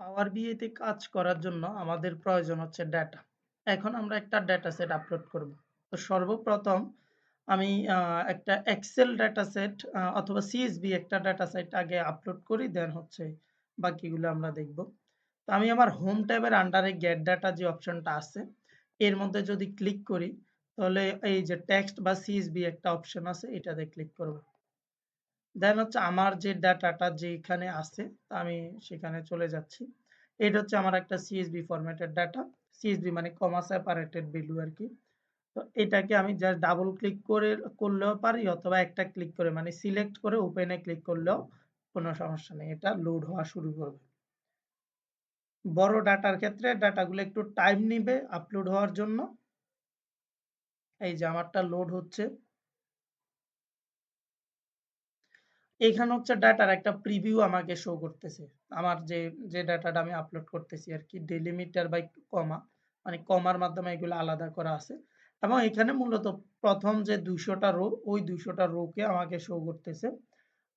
পাওয়ার বিআইতে কাজ করার জন্য আমাদের প্রয়োজন হচ্ছে ডেটা এখন আমরা একটা ডেটা সেট আপলোড করব। তো সর্বপ্রথম আমি একটা এক্সেল ডেটা সেট অথবা সিএসবি একটা ডেটা সেট আগে আপলোড করি দেন হচ্ছে বাকিগুলো আমরা দেখব। তো আমি আমার হোম ট্যাবের আন্ডারে গেট ডাটা যে অপশনটা আছে, এর মধ্যে যদি ক্লিক করি, তাহলে এই যে টেক্সট বা সিএসবি একটা অপশন আছে, এটাতে ক্লিক করব। দেন হচ্ছে আমার যে ডাটাটা যেখানে আছে, আমি সেখানে চলে যাচ্ছি। এটা হচ্ছে আমার একটা সিএসবি ফরম্যাটের ডাটা সিএসবি মানে কমা সেপারেটেড ভ্যালু আর কি। তো এটাকে আমি জাস্ট ডাবল ক্লিক করে, করলেও পারি, অথবা একটা ক্লিক করে মানে সিলেক্ট করে ওপেনে ক্লিক করলেও কোনো সমস্যা নেই। এটা লোড হওয়া শুরু করবে। বড় ডাটার ক্ষেত্রে ডাটাগুলো একটু টাইম নিবে আপলোড হওয়ার জন্য। এই যে আমারটা লোড হচ্ছে। এখানে হচ্ছে ডাটার একটা প্রিভিউ আমাকে শো করতেছে। আমার যে যে ডাটাটা আমি আপলোড করতেছি আর কি ডেলিমিটার বাই কমা মানে কমার মাধ্যমে এগুলো আলাদা করা আছে। এবং এখানে মূলত প্রথম যে দুইশোটা রো ওই দুইশোটা রোকে আমাকে শো করতেছে।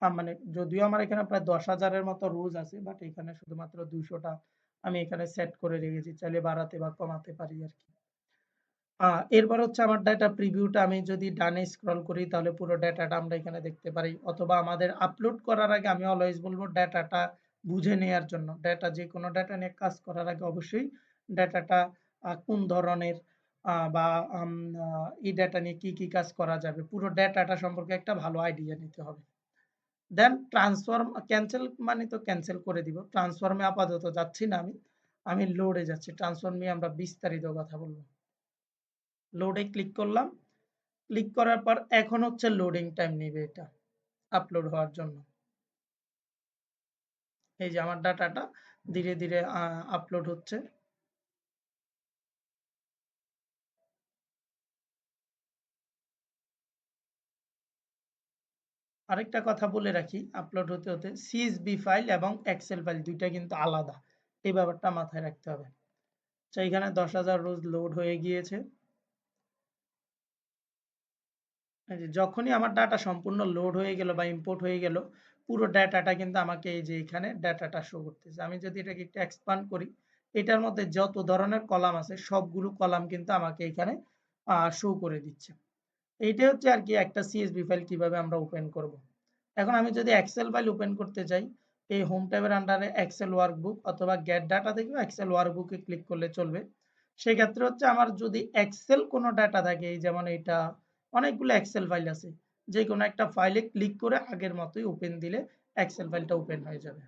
মানে যদিও আমার এখানে প্রায় দশ হাজারের মতো রোজ আছে বাট এখানে শুধুমাত্র দুইশোটা আমি এখানে সেট করে রেখেছি, চাইলে বাড়াতে বা কমাতে পারি আর কি। এরপর হচ্ছে আমার ডাটা প্রিভিউটা আমি যদি ডানে স্ক্রল করি তাহলে পুরো ডাটাটা আমরা এখানে দেখতে পারি। অথবা আমাদের আপলোড করার আগে আমি অলওয়েজ বলব ডাটাটা বুঝে নেওয়ার জন্য। ডাটা যে কোনো ডাটা নিয়ে কাজ করার আগে অবশ্যই ডাটাটা কোন ধরনের বা এই ডাটা নিয়ে কি কি কাজ করা যাবে? পুরো ডাটাটা সম্পর্কে একটা ভালো আইডিয়া নিতে হবে। দেন ট্রান্সফর্ম ক্যান্সেল মানে তো ক্যান্সেল করে দিব। ট্রান্সফর্মে আপাতত যাচ্ছি না আমি। আমি লোডে যাচ্ছি। ট্রান্সফর্মে আমরা বিস্তারিত কথা বলব। লোডে ক্লিক করলাম। ক্লিক করার পর এখন হচ্ছে লোডিং টাইম নেবে এটা আপলোড হওয়ার জন্য। এই যে আমার ডাটাটা ধীরে ধীরে আপলোড হচ্ছে। আরেকটা কথা বলে রাখি আপলোড হতে হতে সিএসবি ফাইল এবং এক্সেল ফাইল দুইটা কিন্তু আলাদা। এই ব্যাপারটা মাথায় রাখতে হবে। তো এখানে দশ হাজার রোজ লোড হয়ে গিয়েছে। যখনই আমার ডাটা সম্পূর্ণ লোড হয়ে গেল বা ইম্পোর্ট হয়ে গেল, পুরো ডাটাটা কিন্তু আমাকে এই যে এখানে ডাটাটা শো করতেছে। আমি যদি এটাকে একটু এক্সপান্ড করি, এটার মধ্যে যত ধরনের কলাম আছে, সবগুলো কলাম কিন্তু আমাকে এখানে শো করে দিচ্ছে। এইটা হচ্ছে আর কি একটা সিএসবি ফাইল কীভাবে আমরা ওপেন করব। এখন আমি যদি এক্সেল ফাইল ওপেন করতে চাই এই হোম ট্যাবের আন্ডারে এক্সেল ওয়ার্কবুক অথবা গেট ডাটা থেকে এক্সেল ওয়ার্কবুকে ক্লিক করলে চলবে। সেক্ষেত্রে হচ্ছে আমার যদি এক্সেল কোনো ডাটা থাকে যেমন এটা অনেকগুলো এক্সেল ফাইল আছে। যে কোনো একটা ফাইলে ক্লিক করে আগের মতোই ওপেন দিলে এক্সেল ফাইলটা ওপেন হয়ে যাবে।